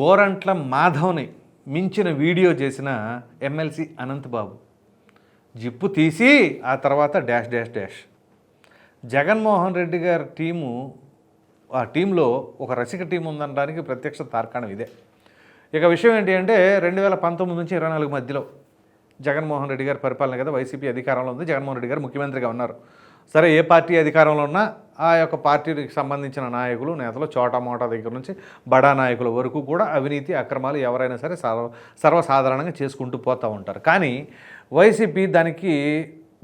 గోరంట్ల మాధవ్ని మించిన వీడియో చేసిన MLC Anantababu. Zip తీసి ఆ తర్వాత dash dash dash. Jaganmohan Reddy గారి టీము ఆ టీంలో ఒక రసిక టీం ఉందనడానికి ప్రత్యక్ష తార్కాణం ఇదే. ఇక విషయం ఏంటి అంటే రెండు వేల పంతొమ్మిది నుంచి ఇరవై నాలుగు మధ్యలో జగన్మోహన్ రెడ్డి గారి పరిపాలన కదా వైసీపీ అధికారంలో ఉంది. జగన్మోహన్ రెడ్డి గారు ముఖ్యమంత్రిగా ఉన్నారు. సరే ఏ పార్టీ అధికారంలో ఉన్నా ఆ యొక్క పార్టీకి సంబంధించిన నాయకులు నేతలు చోటామోటా దగ్గర నుంచి బడా నాయకుల వరకు కూడా అవినీతి అక్రమాలు ఎవరైనా సరే సర్వ సర్వసాధారణంగా చేసుకుంటూ పోతూ ఉంటారు. కానీ వైసీపీ దానికి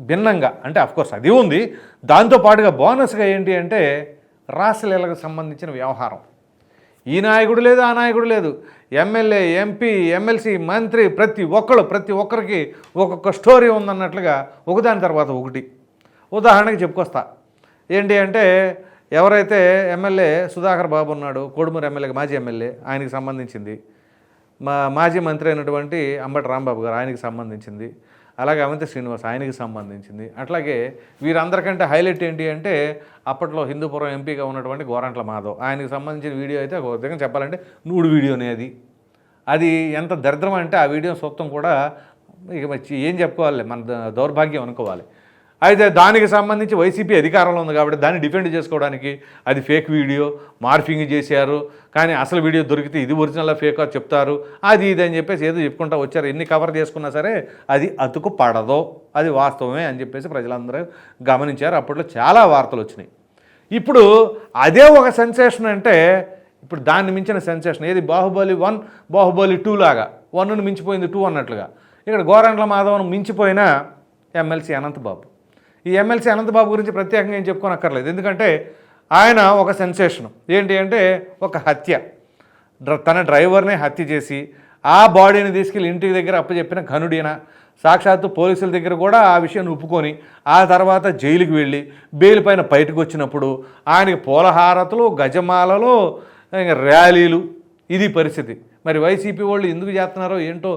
భిన్నంగా అంటే అఫ్కోర్స్ అది ఉంది. దాంతోపాటుగా బోనస్గా ఏంటి అంటే రాసలీలకు సంబంధించిన వ్యవహారం. ఈ నాయకుడు లేదు ఆ నాయకుడు లేదు. ఎమ్మెల్యే ఎంపీ ఎమ్మెల్సీ మంత్రి ప్రతి ఒక్కరు ప్రతి ఒక్కరికి ఒక్కొక్క స్టోరీ ఉందన్నట్లుగా ఒకదాని తర్వాత ఒకటి. ఉదాహరణకి చెప్పుకొస్తా. ఏంటి అంటే ఎవరైతే ఎమ్మెల్యే సుధాకర్ బాబు ఉన్నాడు కోడుమూరు ఎమ్మెల్యే మాజీ ఎమ్మెల్యే ఆయనకి సంబంధించింది. మా మాజీ మంత్రి అయినటువంటి అంబటి రాంబాబు గారు ఆయనకి సంబంధించింది. అలాగే అవంతి శ్రీనివాస్ ఆయనకి సంబంధించింది. అట్లాగే వీరందరికంటే హైలైట్ ఏంటి అంటే అప్పట్లో హిందూపురం ఎంపీగా ఉన్నటువంటి గోరంట్ల మాధవ్. ఆయనకి సంబంధించిన వీడియో అయితే ఒక విధంగా చెప్పాలంటే నూడు వీడియోనే అది. అది ఎంత దరిద్రం అంటే ఆ వీడియో సొత్తం కూడా ఇక ఏం చెప్పుకోవాలి? మన దౌర్భాగ్యం అనుకోవాలి. అయితే దానికి సంబంధించి వైసీపీ అధికారంలో ఉంది కాబట్టి దాన్ని డిఫెండ్ చేసుకోవడానికి అది ఫేక్ వీడియో మార్ఫింగ్ చేశారు. కానీ అసలు వీడియో దొరికితే ఇది ఒరిజినల్ ఫేక్ చెప్తారు. అది ఇది అని చెప్పేసి ఏదో చెప్పుకుంటా వచ్చారు. ఎన్ని కవర్ చేసుకున్నా సరే అది అతుకు పడదు. అది వాస్తవమే అని చెప్పేసి ప్రజలందరూ గమనించారు. అప్పట్లో చాలా వార్తలు వచ్చినాయి. ఇప్పుడు అదే ఒక సెన్సేషన్ అంటే ఇప్పుడు దాన్ని మించిన సెన్సేషన్ ఏది? బాహుబలి వన్ బాహుబలి టూ లాగా. వన్ను మించిపోయింది టూ అన్నట్లుగా. ఇక్కడ గోరంట్ల మాధవన్ మించిపోయిన ఎమ్మెల్సీ అనంతబాబు. ఈ ఎమ్మెల్సీ అనంతబాబు గురించి ప్రత్యేకంగా ఏం చెప్పుకోనక్కర్లేదు. ఎందుకంటే ఆయన ఒక సెన్సేషన్. ఏంటి అంటే ఒక హత్య. తన డ్రైవర్నే హత్య చేసి ఆ బాడీని తీసుకెళ్ళి ఇంటికి దగ్గర అప్పచెప్పిన ఘనుడిన సాక్షాత్తు పోలీసుల దగ్గర కూడా ఆ విషయాన్ని ఒప్పుకొని ఆ తర్వాత జైలుకి వెళ్ళి బెయిల్ పైన బయటకు వచ్చినప్పుడు ఆయనకి పూలహారతలు గజమాలలు ర్యాలీలు ఇది పరిస్థితి. మరి వైసీపీ వాళ్ళు ఎందుకు చేస్తున్నారో ఏంటో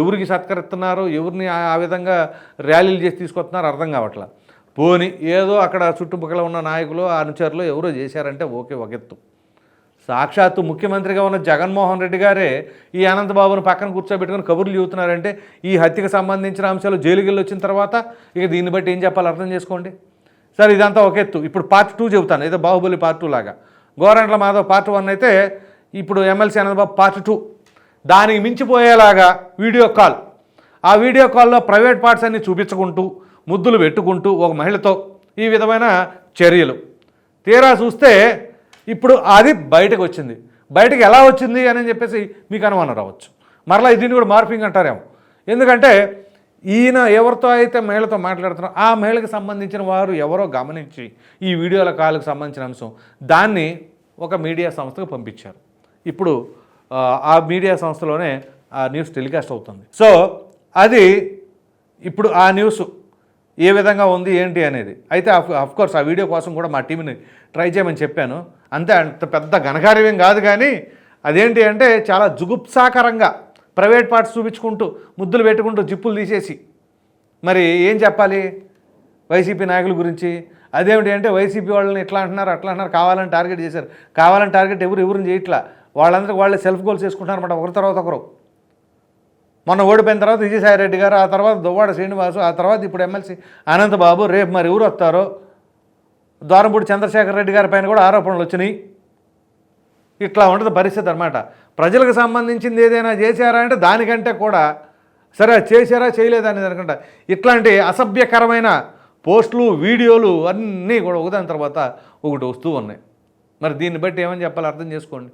ఎవరికి సత్కరిస్తున్నారో ఎవరిని ఆ విధంగా ర్యాలీలు చేసి తీసుకొస్తున్నారో అర్థం కావట్లేదు పోని ఏదో అక్కడ చుట్టుపక్కల ఉన్న నాయకులు అనుచరులు ఎవరో చేశారంటే ఓకే ఒక ఎత్తు సాక్షాత్తు ముఖ్యమంత్రిగా ఉన్న జగన్మోహన్ రెడ్డి గారే ఈ అనంతబాబును పక్కన కూర్చోబెట్టుకుని కబుర్లు చెబుతున్నారంటే ఈ హత్యకు సంబంధించిన అంశాలు జైలుకెళ్ళి వచ్చిన తర్వాత ఇక దీన్ని బట్టి ఏం చెప్పాలి అర్థం చేసుకోండి. సరే ఇదంతా ఒక ఎత్తు ఇప్పుడు పార్ట్ టూ చెబుతాను. ఏదో బాహుబలి పార్ట్ టూ లాగా. గోరంట్ల మాధవ్ పార్ట్ వన్ అయితే ఇప్పుడు ఎమ్మెల్సీ అనంతబాబు పార్ట్ టూ. దానికి మించిపోయేలాగా వీడియో కాల్. ఆ వీడియో కాల్లో ప్రైవేట్ పార్ట్స్ అన్ని చూపించుకుంటూ ముద్దులు పెట్టుకుంటూ ఒక మహిళతో ఈ విధమైన చర్యలు. తీరా చూస్తే ఇప్పుడు అది బయటకు వచ్చింది. బయటకు ఎలా వచ్చింది అని చెప్పేసి మీకు అనుమానం రావచ్చు. మరలా దీన్ని కూడా మార్పింగ్ అంటారేమో. ఎందుకంటే ఈయన ఎవరితో అయితే మహిళతో మాట్లాడుతున్నారో ఆ మహిళకి సంబంధించిన వారు ఎవరో గమనించి ఈ వీడియోల కాల్కి సంబంధించిన అంశం దాన్ని ఒక మీడియా సంస్థకు పంపించారు. ఇప్పుడు ఆ, ఆ మీడియా సంస్థలోనే ఆ న్యూస్ టెలికాస్ట్ అవుతుంది. సో అది ఇప్పుడు ఆ న్యూస్ ఏ విధంగా ఉంది ఏంటి అనేది. అయితే అఫ్ కోర్స్ ఆ వీడియో కోసం కూడా మా టీంని ట్రై చేయమని చెప్పాను. అంతే అంత పెద్ద ఘనకార్యం కాదు కానీ అదేంటి అంటే చాలా జుగుప్సాకరంగా ప్రైవేట్ పార్ట్స్ చూపించుకుంటూ ముద్దులు పెట్టుకుంటూ జిప్పులు తీసేసి. మరి ఏం చెప్పాలి? వైసీపీ నాయకుల గురించి. అదేమిటి అంటే వైసీపీ వాళ్ళని ఇట్లా అంటున్నారు అట్లా అంటున్నారు కావాలని టార్గెట్ చేశారు. కావాలని టార్గెట్ ఎవరు ఎవరిని చేయట్లా? వాళ్ళందరికీ వాళ్ళే సెల్ఫ్ గోల్స్ చేసుకుంటున్నారు అనమాట ఒకరి తర్వాత ఒకరు. మొన్న ఓడిపోయిన తర్వాత విజయసాయిరెడ్డి గారు ఆ తర్వాత దువ్వాడ శ్రీనివాసు ఆ తర్వాత ఇప్పుడు ఎమ్మెల్సీ అనంతబాబు రేపు మరి ఎవరు వస్తారో? ద్వారంపూడి చంద్రశేఖర్ రెడ్డి గారి పైన కూడా ఆరోపణలు వచ్చినాయి. ఇట్లా ఉంటుంది పరిస్థితి అనమాట ప్రజలకు సంబంధించింది ఏదైనా చేశారా అంటే దానికంటే కూడా సరే చేశారా చేయలేదా అనేది అనుకుంటా. ఇట్లాంటి అసభ్యకరమైన పోస్టులు వీడియోలు అన్నీ కూడా ఒకదాని తర్వాత ఒకటి వస్తూ ఉన్నాయి. మరి దీన్ని బట్టి ఏమని చెప్పాలి అర్థం చేసుకోండి.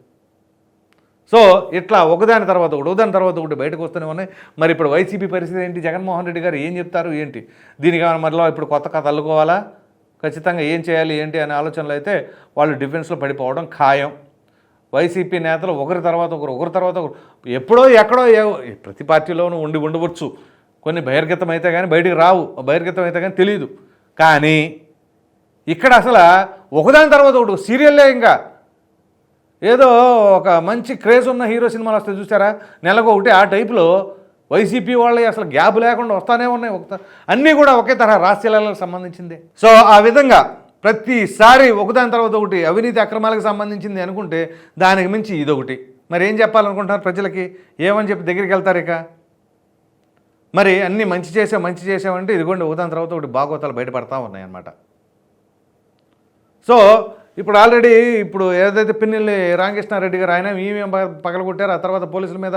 సో ఇట్లా ఒకదాని తర్వాత ఒకటి ఒకదాని తర్వాత ఒకటి బయటకు వస్తూనే ఉన్నాయి. మరి ఇప్పుడు వైసీపీ పరిస్థితి ఏంటి? జగన్మోహన్ రెడ్డి గారు ఏం చెప్తారు ఏంటి? దీనికి మరలా ఇప్పుడు కొత్త కథ అల్లుకోవాలా? ఖచ్చితంగా ఏం చేయాలి ఏంటి అనే ఆలోచనలు అయితే వాళ్ళు డిఫెన్స్లో పడిపోవడం ఖాయం. వైసీపీ నేతలు ఒకరి తర్వాత ఒకరు ఒకరి తర్వాత ఒకరు ఎప్పుడో ఎక్కడో ప్రతి పార్టీలోనూ ఉండి ఉండవచ్చు. కొన్ని బహిర్గతం అయితే కానీ బయటికి రావు. బహిర్గతం అయితే కానీ తెలియదు కానీ ఇక్కడ అసలు ఒకదాని తర్వాత ఒకటి సీరియల్లే ఇంకా. ఏదో ఒక మంచి క్రేజ్ ఉన్న హీరో సినిమాలు వస్తే చూసారా? నెలకు ఒకటి ఆ టైపులో వైసీపీ వాళ్ళే అసలు గ్యాప్ లేకుండా వస్తానే ఉన్నాయి ఒక అన్నీ కూడా ఒకే తరహా రాష్ట్రాలకు సంబంధించింది. సో ఆ విధంగా ప్రతిసారి ఒకదాని తర్వాత ఒకటి అవినీతి అక్రమాలకు సంబంధించింది అనుకుంటే దానికి మించి ఇదొకటి. మరి ఏం చెప్పాలనుకుంటున్నారు ప్రజలకి? ఏమని చెప్పి దగ్గరికి వెళ్తారు ఇక? మరి అన్నీ మంచి చేసాం మంచి చేసామంటే ఇదిగోండి ఒకదాని తర్వాత ఒకటి బాగోతాలు బయటపడతా ఉన్నాయన్నమాట. సో ఇప్పుడు ఆల్రెడీ ఇప్పుడు ఏదైతే పిన్నెల్లి రామకృష్ణారెడ్డి గారు ఆయన ఈవీఎం పగలగొట్టారు ఆ తర్వాత పోలీసుల మీద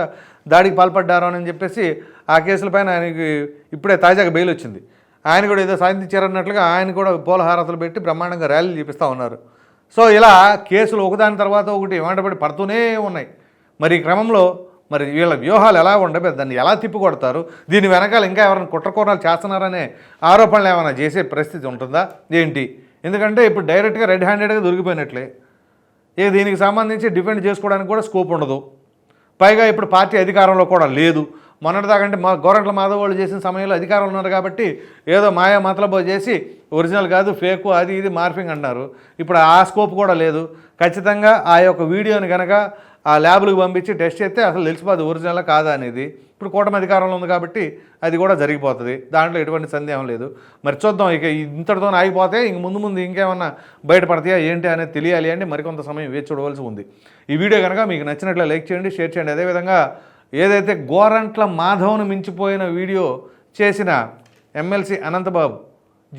దాడికి పాల్పడ్డారు అని చెప్పేసి ఆ కేసులపైన ఆయనకి ఇప్పుడే తాజాగా బెయిల్ వచ్చింది. ఆయన కూడా ఏదో సాధించారన్నట్లుగా ఆయన కూడా పూలహారతలు పెట్టి బ్రహ్మాండంగా ర్యాలీలు చూపిస్తూ ఉన్నారు. సో ఇలా కేసులు ఒకదాని తర్వాత ఒకటి వెంటబడి పడుతూనే ఉన్నాయి. మరి ఈ క్రమంలో మరి వీళ్ళ వ్యూహాలు ఎలా ఉండబో దాన్ని ఎలా తిప్పికొడతారు? దీని వెనకాల ఇంకా ఎవరైనా కుట్రకోణాలు చేస్తున్నారనే ఆరోపణలు ఏమైనా చేసే పరిస్థితి ఉంటుందా? ఏంటి? ఎందుకంటే ఇప్పుడు డైరెక్ట్గా రెడ్ హ్యాండెడ్గా దొరికిపోయినట్లే. ఏ దీనికి సంబంధించి డిఫెండ్ చేసుకోవడానికి కూడా స్కోప్ ఉండదు. పైగా ఇప్పుడు పార్టీ అధికారంలో కూడా లేదు. మొన్నటిదాకంటే మా గోరంట్ల మాధవ్ వాళ్ళు చేసిన సమయంలో అధికారంలో ఉన్నారు కాబట్టి ఏదో మాయా మతలబో చేసి ఒరిజినల్ కాదు ఫేకు అది ఇది మార్ఫింగ్ అన్నారు. ఇప్పుడు ఆ స్కోప్ కూడా లేదు. ఖచ్చితంగా ఆ యొక్క వీడియోని కనుక ఆ ల్యాబ్లకు పంపించి టెస్ట్ చేస్తే అసలు తెలిసిపోదు ఒరిజినల్ కాదా అనేది. ఇప్పుడు కూటమి అధికారంలో ఉంది కాబట్టి అది కూడా జరిగిపోతుంది. దాంట్లో ఎటువంటి సందేహం లేదు. మరి చూద్దాం ఇక ఇంతటితో ఆగిపోతే ఇంక ముందు ముందు ఇంకేమన్నా బయటపడతాయా ఏంటి అనేది తెలియాలి అంటే మరికొంత సమయం వేచి చూడవలసి ఉంది. ఈ వీడియో కనుక మీకు నచ్చినట్లు లైక్ చేయండి షేర్ చేయండి. అదేవిధంగా ఏదైతే గోరంట్ల మాధవ్ను మించిపోయిన వీడియో చేసిన ఎమ్మెల్సీ అనంతబాబు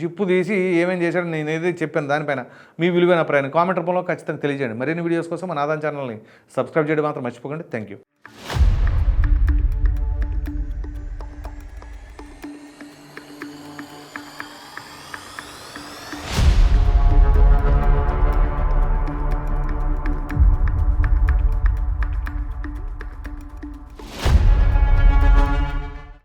జిప్పు తీసి ఏమేం చేశాడో నేను ఏదైతే చెప్పాను దానిపైన. మీ విలువైన ప్రయాణం కామెంట్ రూపంలో ఖచ్చితంగా తెలియజేయండి. మరిన్ని వీడియోస్ కోసం మన ఆదాయం ఛానల్ని సబ్స్క్రైబ్ చేయడం మాత్రం మర్చిపోకండి. Thank you